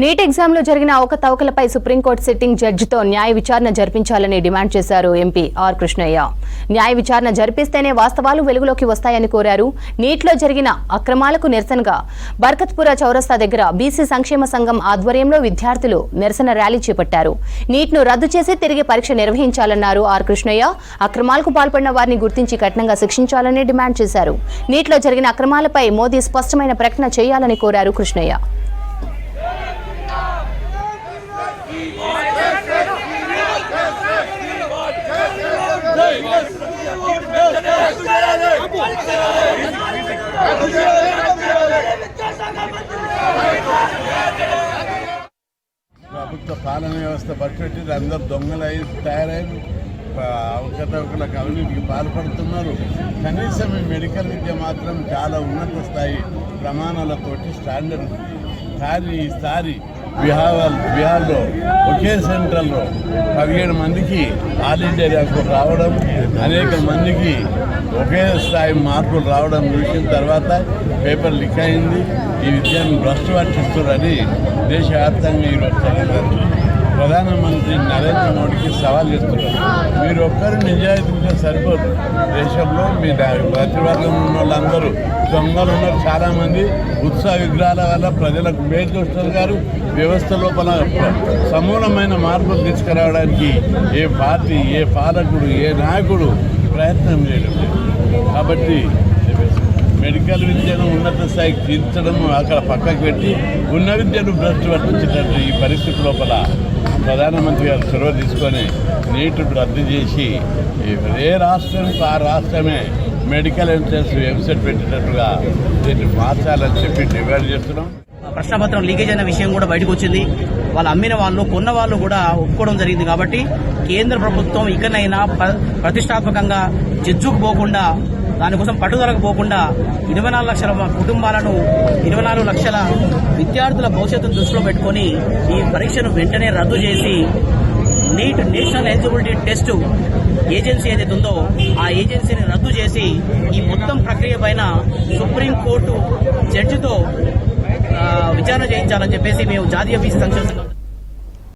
Neat ఎగ్జామ్లో జరిగిన అవకతవకలపై supreme court sitting జడ్జితో న్యాయ విచారణ జరిపించాలని డిమాండ్ చేశారు ఎంపీ ఆర్ కృష్ణయ్య. న్యాయ విచారణ జరిపిస్తేనే వాస్తవాలు వెలుగులోకి వస్తాయని కోరారు. నీట్లో జరిగిన అక్రమాలకు నిరసనగా బర్కత్పుర చౌరస్తా దగ్గర బీసీ సంక్షేమ సంఘం ఆధ్వర్యంలో విద్యార్థులు నిరసన ర్యాలీ చేపట్టారు. నీట్ను రద్దు చేసి తిరిగి పరీక్ష నిర్వహించాలన్నారు ఆర్ కృష్ణయ్య. అక్రమాలకు పాల్పడిన వారిని గుర్తించి కఠినంగా శిక్షించాలని డిమాండ్ చేశారు. నీట్లో జరిగిన అక్రమాలపై మోదీ స్పష్టమైన ప్రకటన చేయాలని కోరారు కృష్ణయ్య. ప్రభుత్వ పాలన వ్యవస్థ పట్టుబట్టి అందరు దొంగలై తయారైన అవకతవకల అవినీతికి పాల్పడుతున్నారు. కనీసం ఈ మెడికల్ విద్య మాత్రం చాలా ఉన్నత స్థాయి ప్రమాణాలతోటి స్టాండర్డ్. కానీ ఈసారి బీహార్ బీహార్లో ఒకే సెంట్రల్లో పదిహేడు మందికి ఆల్ ఇండియా ర్యాంకులు రావడం అనేక మందికి ఒకే స్థాయి మార్పులు రావడం చూసిన తర్వాత పేపర్ లీక్ అయింది. ఈ విద్యను భ్రష్టు పట్టిస్తున్నారని దేశవ్యాప్తంగా ఈరోజు చదివారు ప్రధానమంత్రి నరేంద్ర మోడీకి సవాల్ చేస్తున్నారు. మీరు ఒక్కరు నిజాయితీ ఉంటే సరిపోదు దేశంలో మీ ప్రతివర్గం ఉన్న వాళ్ళందరూ దొంగలు ఉన్నారు చాలామంది. ఉత్సాహ విగ్రహాల వల్ల ప్రజలకు మేలు గారు. వ్యవస్థ లోపల సమూలమైన మార్పులు తీసుకురావడానికి ఏ పార్టీ ఏ పాలకుడు ఏ నాయకుడు ప్రయత్నం చేయడం కాబట్టి మెడికల్ విద్యను ఉన్నత స్థాయికి తీర్చడం అక్కడ పక్కకు పెట్టి ఉన్న విద్యను భ్రష్టు పట్టించినట్టు ఈ పరిస్థితి లోపల ప్రధానమంత్రి గారు చొరవ తీసుకొని నీటు రద్దు చేసి ఏ రాష్ట్రానికి ఆ రాష్ట్రమే మెడికల్ ఎంట్రన్స్ వెబ్సైట్ పెట్టేటట్టుగా దీన్ని మార్చాలని చెప్పి డిమాండ్ చేస్తున్నాం. ప్రశ్నపత్రం లీకేజ్ అయిన విషయం కూడా బయటకు వచ్చింది. వాళ్ళు అమ్మిన వాళ్ళు కొన్న వాళ్ళు కూడా ఒప్పుకోవడం జరిగింది కాబట్టి కేంద్ర ప్రభుత్వం ఇకనైనా ప్రతిష్టాత్మకంగా జడ్జుకు పోకుండా దానికోసం పట్టుదలకు పోకుండా ఇరవై నాలుగు లక్షల కుటుంబాలను ఇరవై నాలుగు లక్షల విద్యార్థుల భవిష్యత్తును దృష్టిలో పెట్టుకొని ఈ పరీక్షను వెంటనే రద్దు చేసి NEET national eligibility test agency ఏదైతే ఉందో ఆ ఏజెన్సీని రద్దు చేసి ఈ మొత్తం ప్రక్రియ పైన సుప్రీంకోర్టు జడ్జితో విచారణ చేయించాలని చెప్పేసి మేము జాతీయ బీసీ సంక్షేమ సంఘం